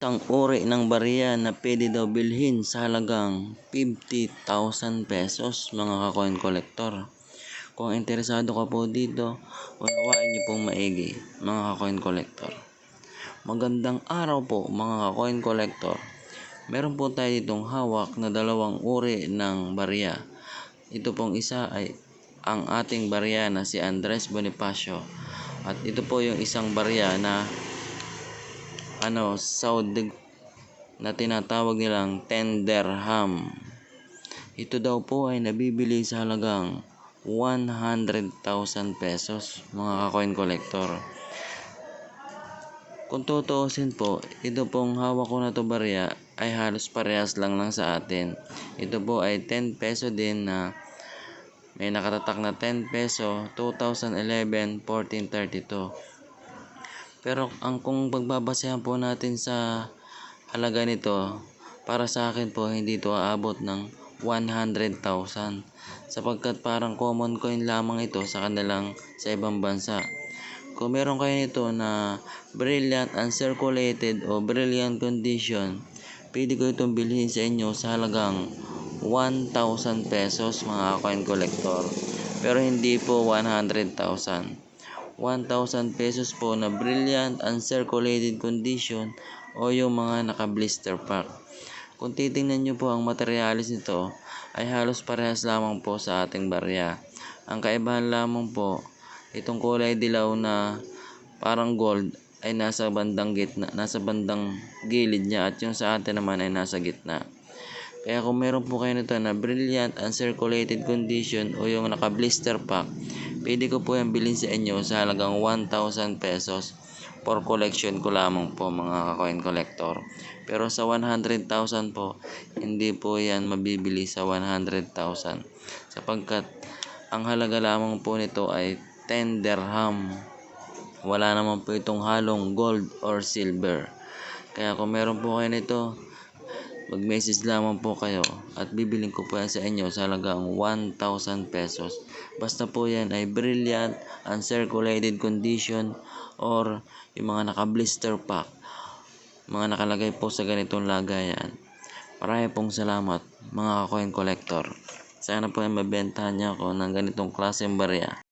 Isang uri ng barya na pwede daw bilhin sa halagang 50,000 pesos mga ka-coin collector. Kung interesado ka po dito, unawain niyo pong maigi mga ka-coin collector. Magandang araw po mga ka-coin collector. Meron po tayo ditong hawak na dalawang uri ng barya. Ito pong isa ay ang ating barya na si Andres Bonifacio. At ito po yung isang barya na ano, Saudi na tinatawag nilang 10 dirham. Ito daw po ay nabibili sa halagang 100,000 pesos mga ka-coin collector. Kung tutuusin po, ito pong hawak ko na to barya ay halos parehas lang lang sa atin. Ito po ay 10 peso din na may nakatatak na 10 peso 2011 1432. Pero ang kung pagbabasehan po natin sa halaga nito, para sa akin po hindi ito aabot ng 100,000 sapagkat parang common coin lamang ito sa kanilang sa ibang bansa. Kung meron kayo nito na brilliant uncirculated o brilliant condition, pwede ko itong bilhin sa inyo sa halagang 1,000 pesos mga coin collector. Pero hindi po 100,000. 1,000 pesos po na brilliant uncirculated condition o yung mga naka-blister pack. Kung titingnan nyo po ang materialis nito ay halos parehas lamang po sa ating barya. Ang kaibahan lamang po, itong kulay dilaw na parang gold ay nasa bandang gitna, nasa bandang gilid niya at yung sa atin naman ay nasa gitna. Kaya kung meron po kayo nito na brilliant uncirculated condition o yung naka-blister pack, pwede ko po yan bilhin sa inyo sa halagang 1,000 pesos for collection ko lamang po mga coin collector. Pero sa 100,000 po, hindi po yan mabibili sa 100,000 sapagkat ang halaga lamang po nito ay 10 dirham. Wala naman po itong halong gold or silver. Kaya kung meron po kayo nito, mag-message lamang po kayo at bibiling ko po yan sa inyo sa halagang 1,000 pesos. Basta po yan ay brilliant, uncirculated condition, or yung mga naka-blister pack. Mga nakalagay po sa ganitong lagayan. Marami pong salamat mga coin collector. Sana po ay mabentahan niyo ako ng ganitong klaseng barya.